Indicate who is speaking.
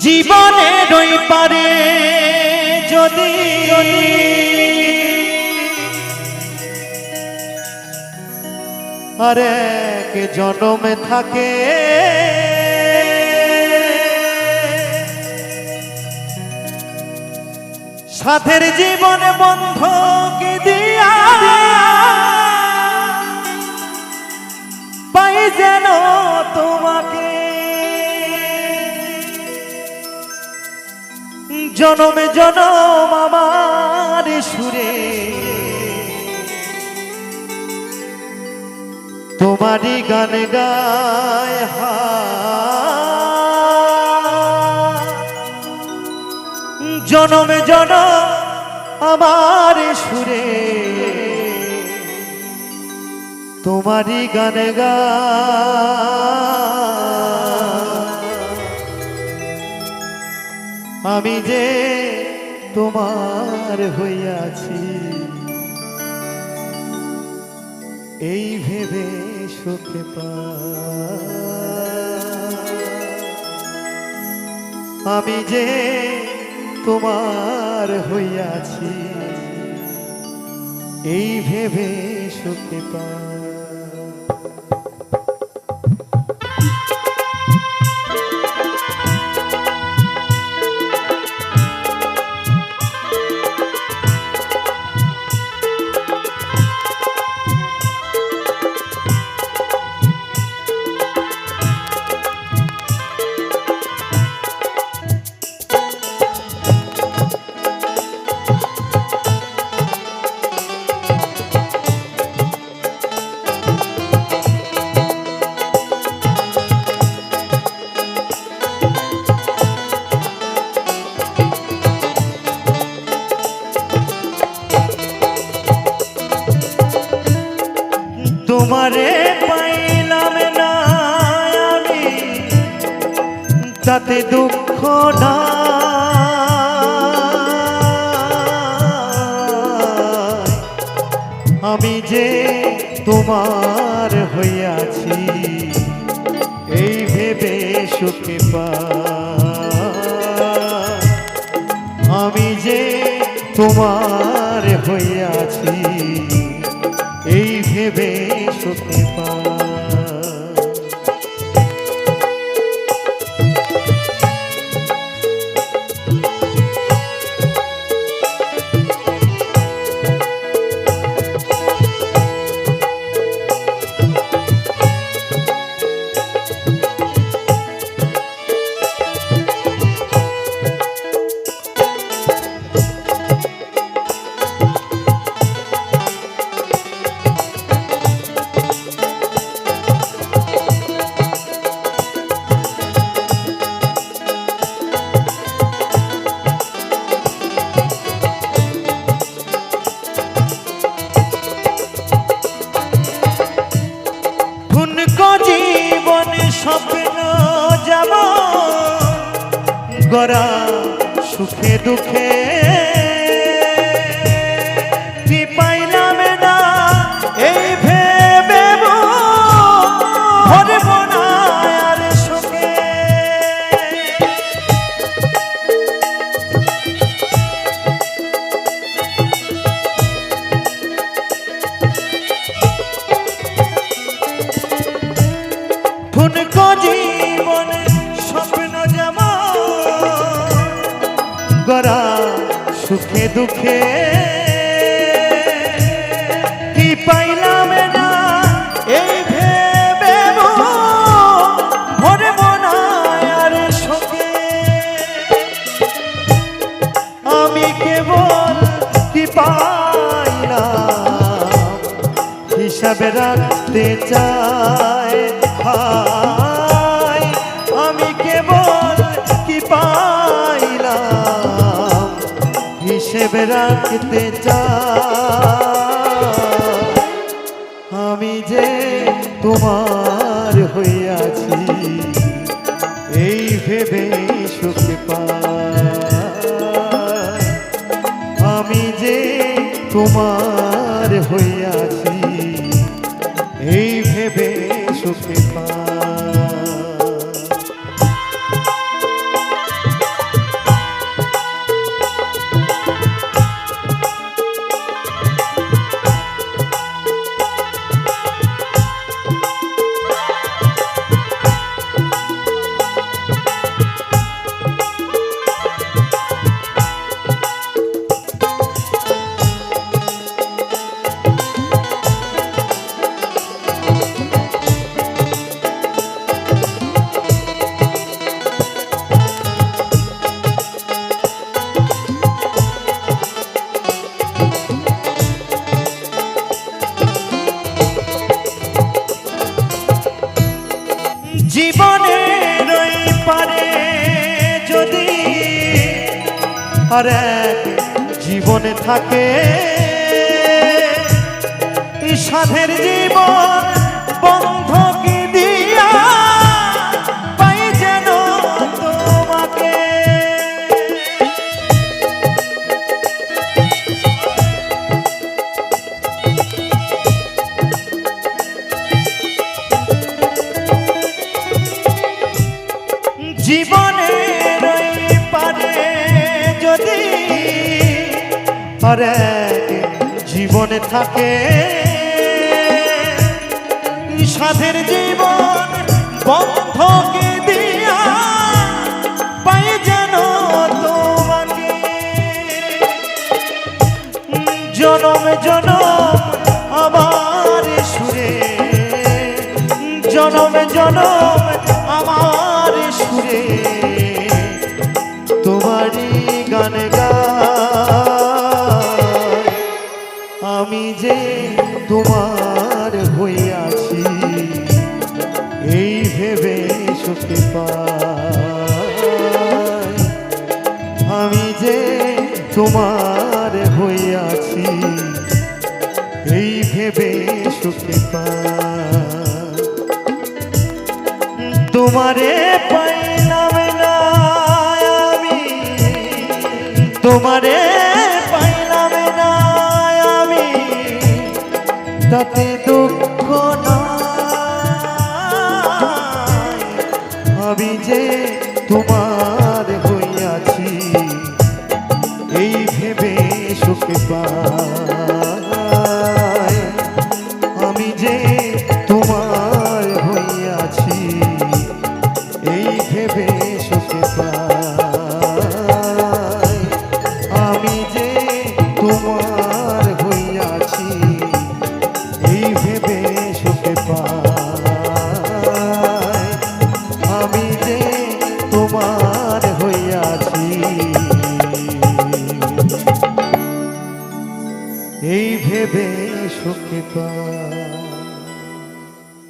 Speaker 1: জীবনের ওই পারে যদি আর কে জনমে থাকে সাথের জীবন বন্ধকে দিয়া? পাই যেন জনমে জনম আমার সুরে। তোমারই গান গায় জনমে জনম আমার সুরে। তোমারই গান গায় আমি যে তোমার হইয়াছি, এই ভেবে সুখে পা। আমি যে তোমার হইয়াছি, এই ভেবে সুখে পা। তাতে দুঃখ না। আমি যে তোমার হইয়াছি, এই ভেবে সুখে পা। আমি যে তোমার হইয়াছি, এই ভেবে সুখে সুখে দুঃখে সুখে দুঃখে। কি পাইলাম না এই ভেবে ভরব না আর সুখে আমি কেবল কি পাইলাম? হিসাবে রাখতে চাই। হিসেবে রাখতে আমি যে তোমার হইয়াছি, এই ভেবে সুখে পাই। আমি যে তোমার হইয়াছি, এই ভেবে সুখে পাই। আর এক জীবনে থাকে। সাধের জীবন আর জীবনে থাকে। সাধের জীবন বন্ধকে পাই যেন জনম জনম আমি যে তোমার হইয়াছি, এই ভেবে সুখে তোমারে পাইলাম না আমি, তোমারে পাইলাম না আমি, তাতে তোমার